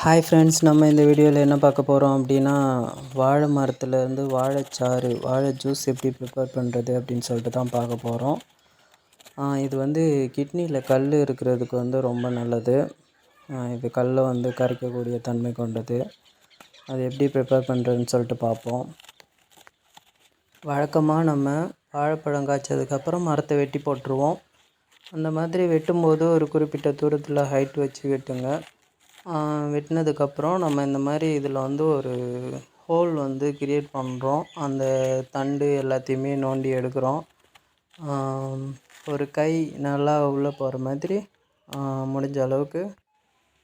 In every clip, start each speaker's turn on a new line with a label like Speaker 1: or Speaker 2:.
Speaker 1: Hi friends நம்ம இந்த வீடியோவில் என்ன பார்க்க போகிறோம் அப்படின்னா வாழை மரத்துலேருந்து வாழைச்சாறு வாழை ஜூஸ் எப்படி ப்ரிப்பேர் பண்ணுறது அப்படின்னு சொல்லிட்டு தான் பார்க்க போகிறோம் இது வந்து கிட்னியில் கல் இருக்கிறதுக்கு வந்து ரொம்ப நல்லது. இது கல்லை வந்து கரைக்கக்கூடிய தன்மை கொண்டது. அது எப்படி ப்ரிப்பேர் பண்ணுறதுன்னு சொல்லிட்டு பார்ப்போம். வழக்கமாக நம்ம வாழைப்பழம் காய்ச்சதுக்கப்புறம் மரத்தை வெட்டி போட்டுருவோம். அந்த மாதிரி வெட்டும்போது ஒரு குறிப்பிட்ட தூரத்தில் ஹைட் வச்சு வெட்டுங்க. வெட்டினதுக்கப்புறம் நம்ம இந்த மாதிரி இதில் வந்து ஒரு ஹோல் வந்து கிரியேட் பண்ணுறோம். அந்த தண்டு எல்லாத்தையுமே நோண்டி எடுக்கிறோம். ஒரு கை நல்லா உள்ளே போகிற மாதிரி முடிஞ்ச அளவுக்கு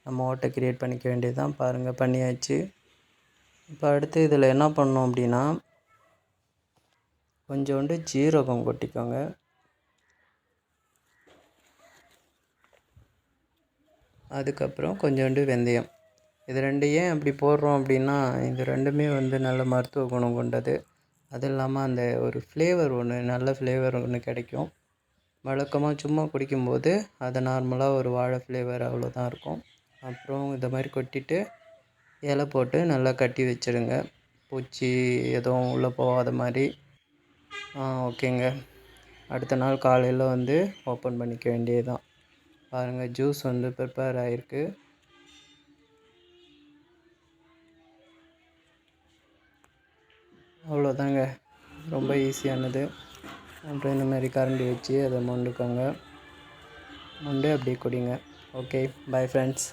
Speaker 1: நம்ம ஓட்டை கிரியேட் பண்ணிக்க வேண்டியது தான் பாருங்கள் பண்ணியாச்சு. இப்போ அடுத்து இதில் என்ன பண்ணோம் அப்படின்னா கொஞ்சோண்டு ஜீரகம் கொட்டிக்கோங்க. அதுக்கப்புறம் கொஞ்சோண்டு வெந்தயம். இது ரெண்டு ஏன் அப்படி போடுறோம் அப்படின்னா இது ரெண்டுமே வந்து நல்ல மருத்துவ குணம் கொண்டது. அது இல்லாமல் அந்த ஒரு ஃப்ளேவர் ஒன்று நல்ல ஃப்ளேவர் ஒன்று கிடைக்கும். வழக்கமாக சும்மா குடிக்கும்போது அது நார்மலாக ஒரு வாழை ஃப்ளேவர் அவ்வளோதான் இருக்கும். அப்புறம் இந்த மாதிரி கொட்டிட்டு இலை போட்டு நல்லா கட்டி வச்சுருங்க. பூச்சி எதுவும் உள்ளே போகாத மாதிரி. ஓகேங்க. அடுத்த நாள் காலையில் வந்து ஓப்பன் பண்ணிக்க வேண்டியது தான் பாருங்கள் ஜூஸ் வந்து ப்ரிப்பேர் ஆகிருக்கு அவ்வளோதாங்க ரொம்ப ஈஸியானது அப்புறம் இந்த மாதிரி கரண்டி வச்சு அதை மொண்டுக்கோங்க. மொண்டு அப்படியே குடிங்க. Okay bye friends